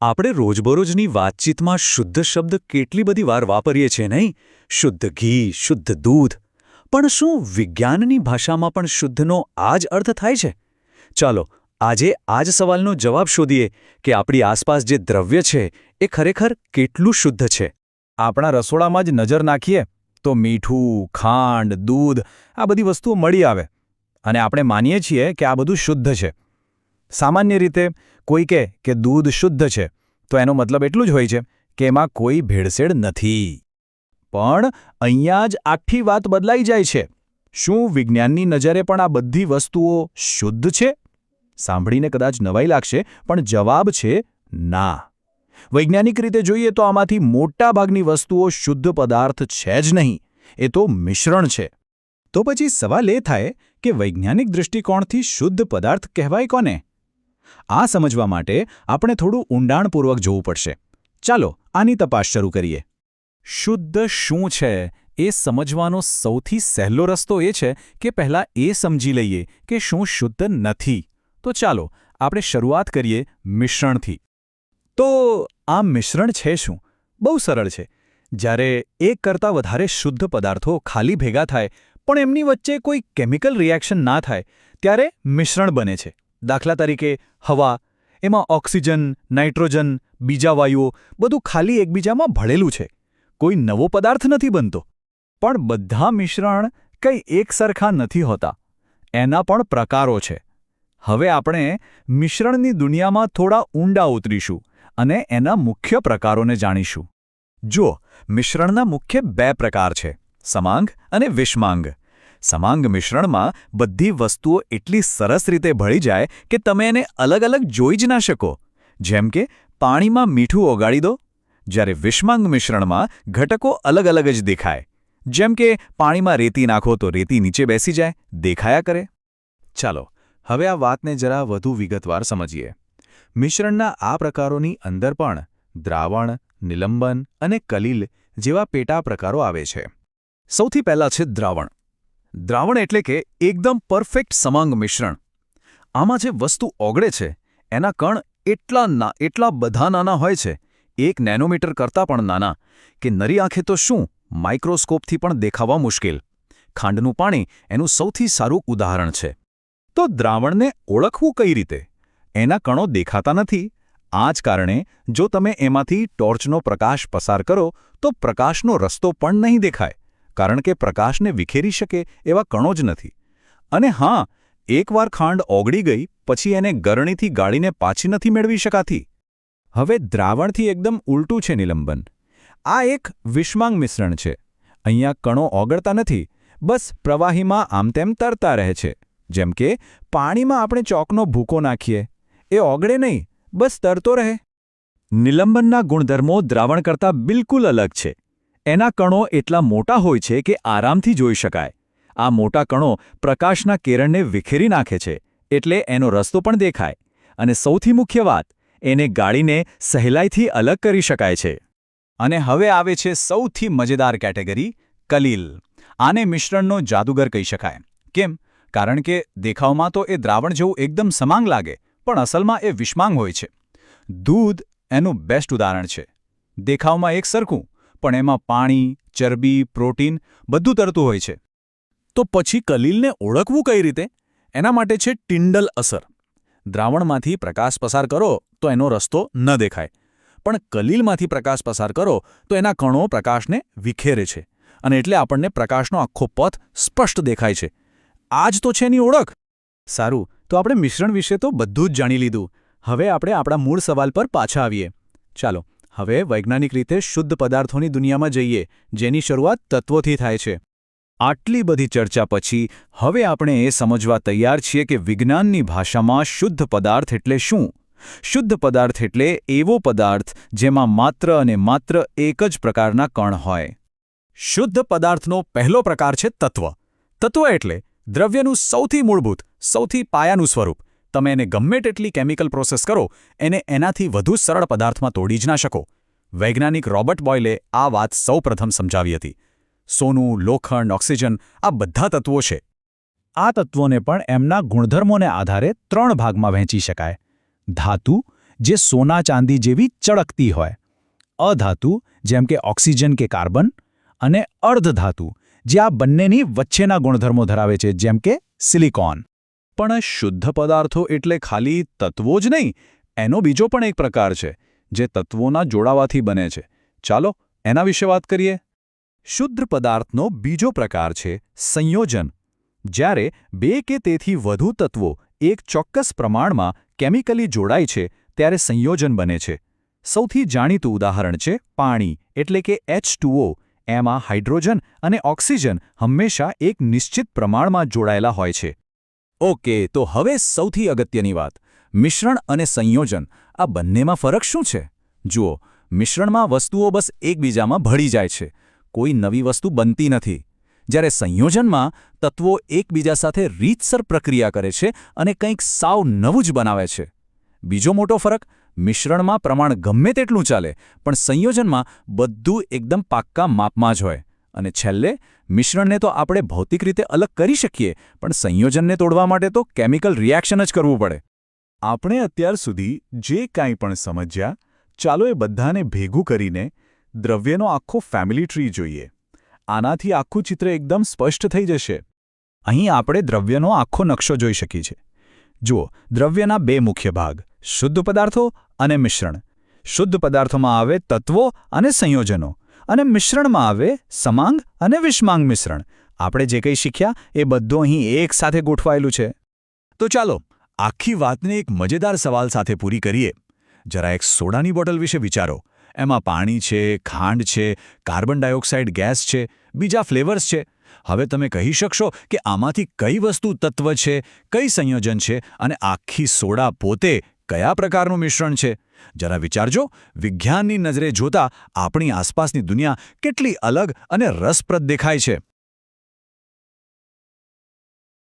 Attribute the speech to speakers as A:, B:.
A: આપણે રોજબરોજની વાતચીતમાં શુદ્ધ શબ્દ કેટલી બધી વાર વાપરીએ છીએ, નહીં? શુદ્ધ ઘી, શુદ્ધ દૂધ. પણ શું વિજ્ઞાનની ભાષામાં પણ શુદ્ધનો આ જ અર્થ થાય છે? ચાલો, આજે આ જ સવાલનો જવાબ શોધીએ કે આપણી આસપાસ જે દ્રવ્ય છે, એ ખરેખર કેટલું શુદ્ધ છે.
B: આપણા રસોડામાં જ નજર નાખીએ તો મીઠું, ખાંડ, દૂધ આ બધી વસ્તુઓ મળી આવે. અને આપણે માનીએ છીએ કે આ બધું શુદ્ધ છે. સામાન્ય રીતે કોઈ કહે કે દૂધ શુદ્ધ છે, તો એનો મતલબ એટલું જ હોય છે કે એમાં કોઈ ભેળસેળ નથી. પણ અહીંયા જ આખી વાત બદલાઈ જાય છે. શું વિજ્ઞાનની નજરે પણ આ બધી વસ્તુઓ શુદ્ધ છે? સાંભળીને કદાચ નવાઈ લાગશે, પણ જવાબ છે ના. વૈજ્ઞાનિક રીતે જોઈએ તો આમાંથી મોટાભાગની વસ્તુઓ શુદ્ધ પદાર્થ છે જ નહીં, એ તો મિશ્રણ છે. તો પછી સવાલ એ થાય કે વૈજ્ઞાનિક દૃષ્ટિકોણથી શુદ્ધ પદાર્થ કહેવાય કોને? આ સમજવા માટે આપણે થોડું ઊંડાણપૂર્વક જોવું પડશે. ચાલો, આની તપાસ શરૂ કરીએ. શુદ્ધ શું છે? એ સમજવાનો સૌથી સહેલો રસ્તો એ છે કે પહેલાં એ સમજી લઈએ કે શું શુદ્ધ નથી. તો ચાલો, આપણે શરૂઆત કરીએ મિશ્રણથી. તો આ મિશ્રણ છે શું? બહુ સરળ છે. જ્યારે એક કરતાં વધારે શુદ્ધ પદાર્થો ખાલી ભેગા થાય, પણ એમની વચ્ચે કોઈ કેમિકલ રિએક્શન ના થાય, ત્યારે મિશ્રણ બને છે. દાખલા તરીકે હવા, એમાં ઓક્સિજન, નાઇટ્રોજન, બીજા વાયુઓ, બધું ખાલી એકબીજામાં ભળેલું છે. કોઈ નવો પદાર્થ નથી બનતો. પણ બધા મિશ્રણ કંઈ એકસરખા નથી હોતા. એના પણ પ્રકારો છે. હવે આપણે મિશ્રણની દુનિયામાં થોડા ઊંડા ઉતરીશું અને એના મુખ્ય પ્રકારોને જાણીશું. જો મિશ્રણના મુખ્ય બે પ્રકાર છે, સમાંગ અને વિષમાંગ. સમાંગ મિશ્રણમાં બધી વસ્તુઓ એટલી સરસ રીતે ભળી જાય કે તમે એને અલગ અલગ જોઈ જ ના શકો. જેમ કે, પાણીમાં મીઠું ઓગાળી દો. જ્યારે વિષમાંગ મિશ્રણમાં ઘટકો અલગ અલગ જ દેખાય. જેમ કે, પાણીમાં રેતી નાખો તો રેતી નીચે બેસી જાય. દેખાયા કરે. ચાલો, હવે આ વાતને જરા વધુ વિગતવાર સમજીએ. મિશ્રણના આ પ્રકારોની અંદર પણ દ્રાવણ, નિલંબન અને કલીલ જેવા પેટા પ્રકારો આવે છે. સૌથી પહેલા છે દ્રાવણ. દ્રાવણ એટલે કે એકદમ પરફેક્ટ સમાંગ મિશ્રણ. આમાં જે વસ્તુ ઓગળે છે, એના કણ એટલા ના, એટલા બધા નાના હોય છે, એક નેનોમીટર કરતાં પણ નાના, કે નરી આંખે તો શું માઇક્રોસ્કોપથી પણ દેખાવા મુશ્કેલ. ખાંડનું પાણી એનું સૌથી સારું ઉદાહરણ છે. તો દ્રાવણને ઓળખવું કઈ રીતે? એના કણો દેખાતા નથી. આ જ કારણે જો તમે એમાંથી ટોર્ચનો પ્રકાશ પસાર કરો, તો પ્રકાશનો રસ્તો પણ નહીં દેખાય. કારણ કે પ્રકાશને વિખેરી શકે એવા કણો જ નથી. અને હા, એકવાર ખાંડ ઓગળી ગઈ, પછી એને ગરણીથી ગાળીને પાછી નથી મેળવી શકાતી. હવે દ્રાવણથી એકદમ ઉલટું છે નિલંબન. આ એક વિષમાંગ મિશ્રણ છે. અહીંયા કણો ઓગળતા નથી, બસ પ્રવાહીમાં આમતેમ તરતા રહે છે. જેમ કે, પાણીમાં આપણે ચોકનો ભૂકો નાખીએ. એ ઓગળે નહીં, બસ તરતો રહે. નિલંબનના ગુણધર્મો દ્રાવણ કરતાં બિલકુલ અલગ છે. એના કણો એટલા મોટા હોય છે કે આરામથી જોઈ શકાય. આ મોટા કણો પ્રકાશના કિરણને વિખેરી નાખે છે, એટલે એનો રસ્તો પણ દેખાય. અને સૌથી મુખ્ય વાત, એને ગાળીને સહેલાઈથી અલગ કરી શકાય છે. અને હવે આવે છે સૌથી મજેદાર કેટેગરી, કલીલ. આને મિશ્રણનો જાદુગર કહી શકાય. કેમ? કારણ કે દેખાવમાં તો એ દ્રાવણ જેવું એકદમ સમાંગ લાગે, પણ અસલમાં એ વિષમાંગ હોય છે. દૂધ એનું બેસ્ટ ઉદાહરણ છે. દેખાવમાં એક સરખું પણ એમાં પાણી, ચરબી, પ્રોટીન બધું તરતું હોય છે. તો પછી કલીલને ઓળખવું કઈ રીતે? એના માટે છે ટિન્ડલ અસર. દ્રાવણમાંથી પ્રકાશ પસાર કરો તો એનો રસ્તો ન દેખાય. પણ કલીલમાંથી પ્રકાશ પસાર કરો તો એના કણો પ્રકાશને વિખેરે છે અને એટલે આપણને પ્રકાશનો આખો પથ સ્પષ્ટ દેખાય છે. આ જ તો છે એની ઓળખ? સારું, તો આપણે મિશ્રણ વિશે તો બધું જ જાણી લીધું. હવે આપણે આપણા મૂળ સવાલ પર પાછા આવીએ. ચાલો હવે વૈજ્ઞાનિક રીતે શુદ્ધ પદાર્થોની દુનિયામાં જઈએ, જેની શરૂઆત તત્વોથી થાય છે. આટલી બધી ચર્ચા પછી, હવે આપણે એ સમજવા તૈયાર છીએ કે વિજ્ઞાનની ભાષામાં શુદ્ધ પદાર્થ એટલે શું? શુદ્ધ પદાર્થ એટલે એવો પદાર્થ જેમાં માત્ર અને માત્ર એક જ પ્રકારના કણ હોય. શુદ્ધ પદાર્થનો પહેલો પ્રકાર છે તત્વ. તત્વ એટલે દ્રવ્યનું સૌથી મૂળભૂત, સૌથી પાયાનું સ્વરૂપ. તમે એને ગમે તેટલી કેમિકલ પ્રોસેસ કરો, એને એનાથી વધુ સરળ પદાર્થમાં તોડી જ ના શકો. વૈજ્ઞાનિક રોબર્ટ બોયલે આ વાત સૌપ્રથમ સમજાવી હતી. સોનું, લોખંડ, ઓક્સિજન આ બધા તત્વો છે. આ તત્વોને પણ એમના ગુણધર્મોને આધારે ત્રણ ભાગમાં વહેંચી શકાય. ધાતુ, જે સોના ચાંદી જેવી ચળકતી હોય. અધાતુ, જેમ કે ઓક્સિજન કે કાર્બન. અને અર્ધધાતુ, જે આ બંનેની વચ્ચેના ગુણધર્મો ધરાવે છે, જેમ કે સિલિકોન.
A: પણ શુદ્ધ પદાર્થો એટલે ખાલી તત્વો જ નહીં, એનો બીજો પણ એક પ્રકાર છે, જે તત્વોના જોડાવાથી બને છે. ચાલો એના વિશે વાત કરીએ. શુદ્ધ પદાર્થનો બીજો પ્રકાર છે સંયોજન. જ્યારે બે કે તેથી વધુ તત્વો એક ચોક્કસ પ્રમાણમાં કેમિકલી જોડાય છે, ત્યારે સંયોજન બને છે. સૌથી જાણીતું ઉદાહરણ છે પાણી, એટલે કે એચ એમાં હાઇડ્રોજન અને ઓક્સિજન હંમેશા એક નિશ્ચિત પ્રમાણમાં જોડાયેલા હોય છે. ઓકે, તો હવે સૌથી અગત્યની વાત. મિશ્રણ અને સંયોજન, આ બંનેમાં ફરક શું છે? જુઓ, મિશ્રણમાં વસ્તુઓ બસ એકબીજામાં ભળી જાય છે. કોઈ નવી વસ્તુ બનતી નથી. જ્યારે સંયોજનમાં તત્વો એકબીજા સાથે રીતસર પ્રક્રિયા કરે છે અને કંઈક સાવ નવું જ બનાવે છે. બીજો મોટો ફરક, મિશ્રણમાં પ્રમાણ ગમે તેટલું ચાલે, પણ સંયોજનમાં બધું એકદમ પાક્કા માપમાં જ હોય. અને છેલ્લે, મિશ્રણને તો આપણે ભૌતિક રીતે અલગ કરી શકીએ, પણ સંયોજનને તોડવા માટે તો કેમિકલ રિએક્શન જ કરવું પડે. આપણે અત્યાર સુધી જે કાંઈ પણ સમજ્યા, ચાલો એ બધાને ભેગું કરીને દ્રવ્યનો આખો ફેમિલી ટ્રી જોઈએ. આનાથી આખું ચિત્ર એકદમ સ્પષ્ટ થઈ જશે.
B: અહીં આપણે દ્રવ્યનો આખો નકશો જોઈ શકીએ છીએ. જુઓ, દ્રવ્યના બે મુખ્ય ભાગ, શુદ્ધ પદાર્થો અને મિશ્રણ. શુદ્ધ પદાર્થોમાં આવે તત્વો અને સંયોજનો. અને મિશ્રણમાં આવે સમાંગ અને વિષમાંગ મિશ્રણ. આપણે જે કંઈ શીખ્યા એ બધું અહીં એક સાથે ગોઠવાયેલું છે.
A: તો ચાલો, આખી વાતને એક મજેદાર સવાલ સાથે પૂરી કરીએ. જરા એક સોડાની બોટલ વિશે વિચારો. એમાં પાણી છે, ખાંડ છે, કાર્બન ડાયોક્સાઇડ ગેસ છે, બીજા ફ્લેવર્સ છે. હવે તમે કહી શકશો કે આમાંથી કઈ વસ્તુ તત્વ છે, કઈ સંયોજન છે અને આખી સોડા પોતે કયા પ્રકારનું મિશ્રણ છે? જરા વિચારજો. વિજ્ઞાનની નજરે જોતા આપણી આસપાસની દુનિયા કેટલી અલગ અને રસપ્રદ દેખાય છે.